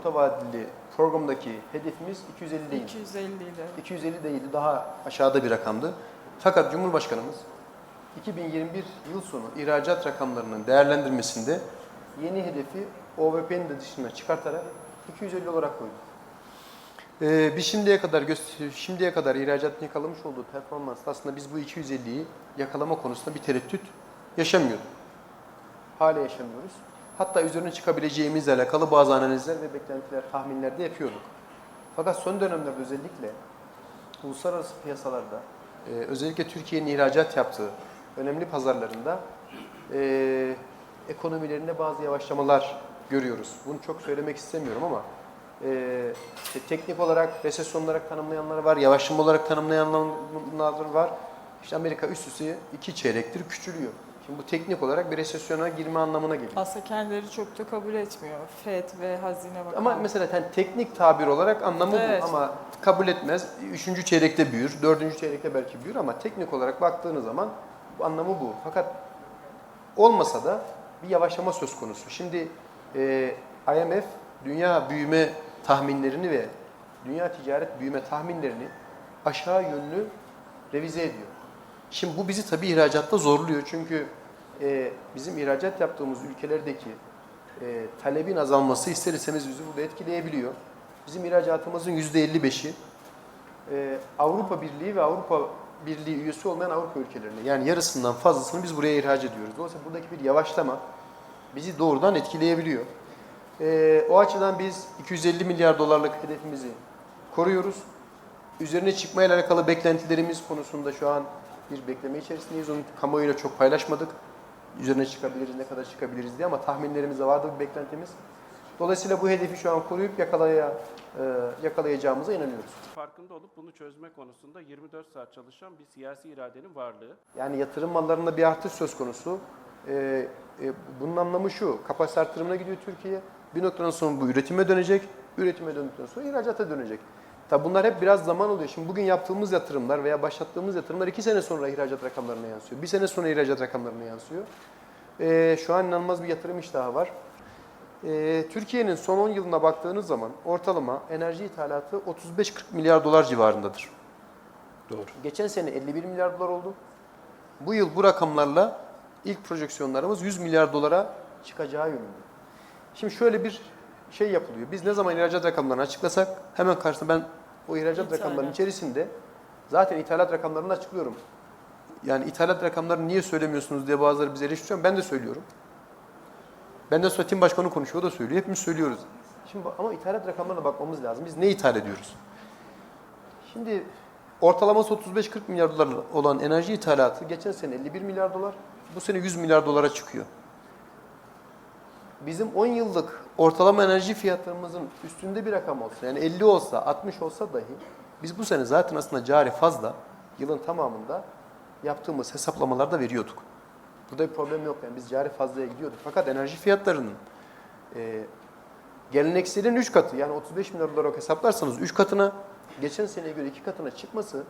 orta vadeli programdaki hedefimiz 250 değil. 250 idi. 250 değildi, daha aşağıda bir rakamdı. Fakat Cumhurbaşkanımız 2021 yıl sonu ihracat rakamlarının değerlendirmesinde yeni hedefi OVP'nin de dışına çıkartarak 250 olarak koydu. Ee, biz şimdiye kadar şimdiye kadar ihracatın yakalamış olduğu performans aslında biz bu 250'yi yakalama konusunda bir tereddüt yaşamıyorduk. Hala yaşamıyoruz. Hatta üzerine çıkabileceğimizle alakalı bazı analizler ve beklentiler, tahminler de yapıyorduk. Fakat son dönemlerde özellikle uluslararası piyasalarda e, özellikle Türkiye'nin ihracat yaptığı önemli pazarlarında e, ekonomilerinde bazı yavaşlamalar görüyoruz. Bunu çok söylemek istemiyorum ama e, işte teknik olarak resesyon olarak tanımlayanlar var, yavaşlama olarak tanımlayanlar var. İşte Amerika üst üste iki çeyrektir küçülüyor. Şimdi bu teknik olarak bir resesyona girme anlamına geliyor. Aslında kendileri çok da kabul etmiyor. FED ve Hazine Bakanı. Ama mesela yani teknik tabir olarak anlamı Evet. bu ama kabul etmez. Üçüncü çeyrekte büyür, dördüncü çeyrekte belki büyür ama teknik olarak baktığınız zaman anlamı bu. Fakat olmasa da bir yavaşlama söz konusu. Şimdi e, IMF dünya büyüme tahminlerini ve dünya ticaret büyüme tahminlerini aşağı yönlü revize ediyor. Şimdi bu bizi tabii ihracatta zorluyor çünkü e, bizim ihracat yaptığımız ülkelerdeki e, talebin azalması ister istemez bizi burada etkileyebiliyor. Bizim ihracatımızın %55'i e, Avrupa Birliği ve Avrupa Birliği üyesi olmayan Avrupa ülkelerine yani yarısından fazlasını biz buraya ihraç ediyoruz. Dolayısıyla buradaki bir yavaşlama bizi doğrudan etkileyebiliyor. E, o açıdan biz 250 milyar dolarlık hedefimizi koruyoruz. Üzerine çıkmayla alakalı beklentilerimiz konusunda şu an bir bekleme içerisindeyiz. Onu kamuoyuyla çok paylaşmadık. Üzerine çıkabiliriz, ne kadar çıkabiliriz diye ama tahminlerimiz de vardı bir beklentimiz. Dolayısıyla bu hedefi şu an koruyup yakalaya, e, yakalayacağımıza inanıyoruz. Farkında olup bunu çözme konusunda 24 saat çalışan bir siyasi iradenin varlığı. Yani yatırım mallarında bir artış söz konusu. Ee, e, bunun anlamı şu, kapasite artırımına gidiyor Türkiye. Bir noktadan sonra bu üretime dönecek. Üretime döndükten sonra ihracata dönecek. Tabi bunlar hep biraz zaman oluyor. Şimdi bugün yaptığımız yatırımlar veya başlattığımız yatırımlar iki sene sonra ihracat rakamlarına yansıyor. Bir sene sonra ihracat rakamlarına yansıyor. Ee, şu an inanılmaz bir yatırım iştahı var. Ee, Türkiye'nin son 10 yılına baktığınız zaman ortalama enerji ithalatı 35-40 milyar dolar civarındadır. Doğru. Geçen sene 51 milyar dolar oldu. Bu yıl bu rakamlarla ilk projeksiyonlarımız 100 milyar dolara çıkacağı yönünde. Şimdi şöyle bir şey yapılıyor. Biz ne zaman ihracat rakamlarını açıklasak hemen karşısında ben o ihracat İthalat. rakamlarının içerisinde zaten ithalat rakamlarını açıklıyorum. Yani ithalat rakamlarını niye söylemiyorsunuz diye bazıları bize eleştiriyor. Ben de söylüyorum. Benden sonra tim başkanı konuşuyor, o da söylüyor. Hepimiz söylüyoruz. Şimdi ama ithalat rakamlarına bakmamız lazım. Biz ne ithal ediyoruz? Şimdi ortalaması 35-40 milyar dolar olan enerji ithalatı geçen sene 51 milyar dolar, bu sene 100 milyar dolara çıkıyor. Bizim 10 yıllık ortalama enerji fiyatlarımızın üstünde bir rakam olsa, yani 50 olsa, 60 olsa dahi biz bu sene zaten aslında cari fazla yılın tamamında yaptığımız hesaplamalarda veriyorduk. Burada bir problem yok yani biz cari fazlaya gidiyorduk. Fakat enerji fiyatlarının e, gelenekselin 3 katı yani 35 milyar olarak hesaplarsanız 3 katına geçen seneye göre 2 katına çıkması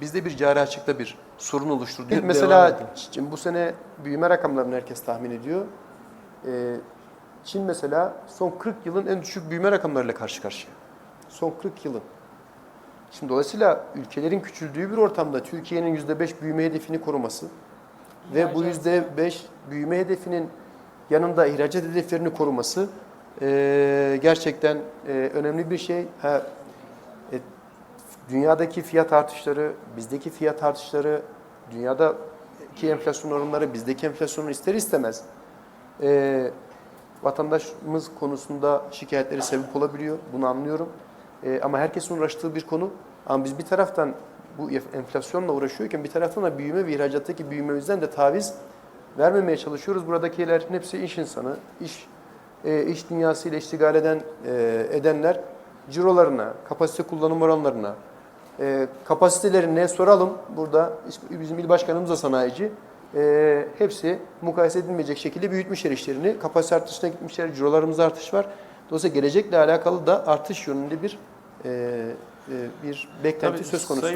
bizde bir cari açıkta bir sorun oluşturdu. Mesela bu sene büyüme rakamlarını herkes tahmin ediyor. Ee, Çin mesela son 40 yılın en düşük büyüme rakamlarıyla karşı karşıya. Son 40 yılın. Şimdi dolayısıyla ülkelerin küçüldüğü bir ortamda Türkiye'nin %5 büyüme hedefini koruması ve bu %5 büyüme hedefinin yanında ihracat hedeflerini koruması eee, gerçekten eee, önemli bir şey. Ha, e, dünyadaki fiyat artışları, bizdeki fiyat artışları, dünyadaki enflasyon oranları, bizdeki enflasyonu ister istemez eee, vatandaşımız konusunda şikayetleri sebep olabiliyor. Bunu anlıyorum. Eee, ama herkesin uğraştığı bir konu. Ama biz bir taraftan bu enflasyonla uğraşıyorken bir taraftan da büyüme ve ihracattaki büyümemizden de taviz vermemeye çalışıyoruz. Buradakilerin hepsi iş insanı, iş e, iş dünyasıyla iştigal eden e, edenler cirolarına, kapasite kullanım oranlarına, e, kapasitelerine soralım. Burada bizim il başkanımız da sanayici. E, hepsi mukayese edilmeyecek şekilde büyütmüşler işlerini. Kapasite artışına gitmişler, cirolarımızda artış var. Dolayısıyla gelecekle alakalı da artış yönünde bir e, e, bir beklenti Tabii söz konusu. Sayın